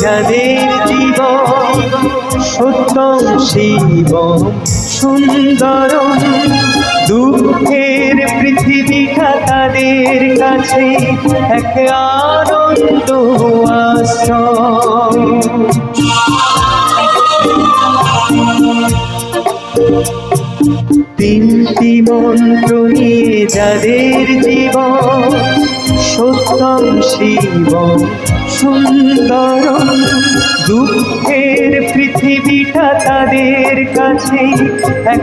যাদের জীবন সত্যম শিব সুন্দর দুঃখের পৃথিবীটা তাদের কাছে এক আনন্দ আশ্রম তিনটি মন্ত্র নিয়ে যাদের জীবন সত্যম শিব সুন্দর দুঃখের পৃথিবীটা তাদের কাছে এক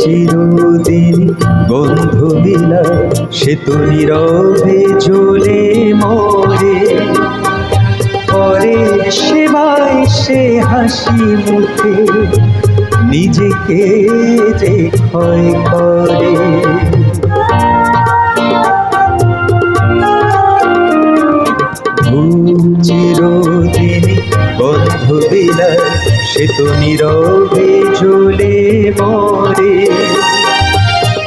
চিরদিন বন্ধু মিলা সে তো নীরবে চলে মরে। পরে সেবায় সে হাসি মুখে, নিজেকে যে ক্ষয় করে। সে তো নীরবে জ্বলে মরে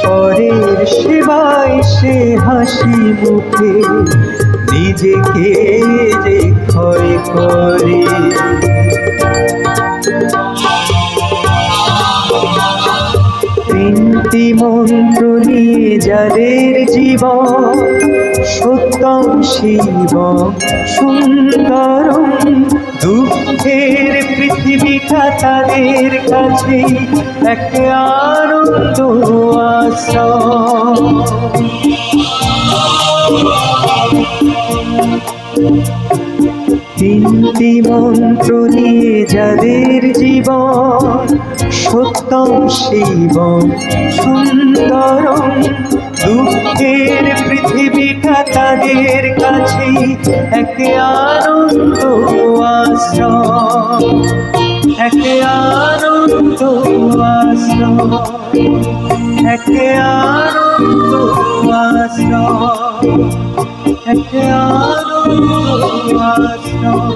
পরের সেবায় সে হাসি মুখে, নিজেকে যে ক্ষয় করে। তিনটি মন্ত্র নিয়ে যাদের জীবন, সত্যম শিব সুন্দর। পৃথিবীটা তাদের কাছে এক আনন্দ তিনটি মন্ত্র নিয়ে যাদের জীবন সত্যম শিব সুন্দর দুঃখের পৃথিবীটা তাদের কাছে এক আনন্দ আশ্রম এক আনন্দ আশ্রম এক আনন্দ আশ্রম এক আনন্দ আশ্রম